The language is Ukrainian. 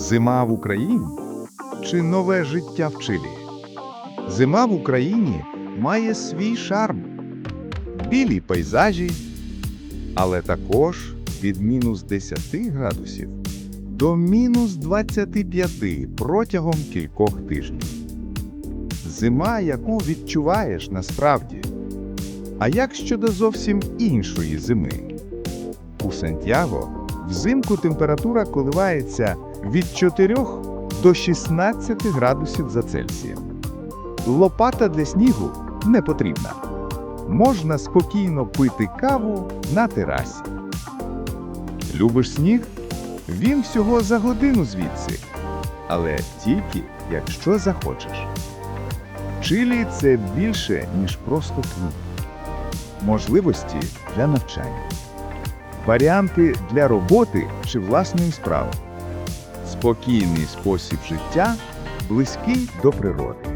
Зима в Україні чи нове життя в Чилі? Зима в Україні має свій шарм, білі пейзажі, але також від мінус 10 градусів до мінус 25 протягом кількох тижнів. Зима, яку відчуваєш насправді. А як щодо зовсім іншої зими? У Сантьяго взимку температура коливається від 4 до 16 градусів за Цельсієм. Лопата для снігу не потрібна. Можна спокійно пити каву на терасі. Любиш сніг? Він всього за годину звідси. Але тільки якщо захочеш. Чилі це більше, ніж просто клуб. Можливості для навчання, варіанти для роботи чи власної справи, спокійний спосіб життя, близький до природи.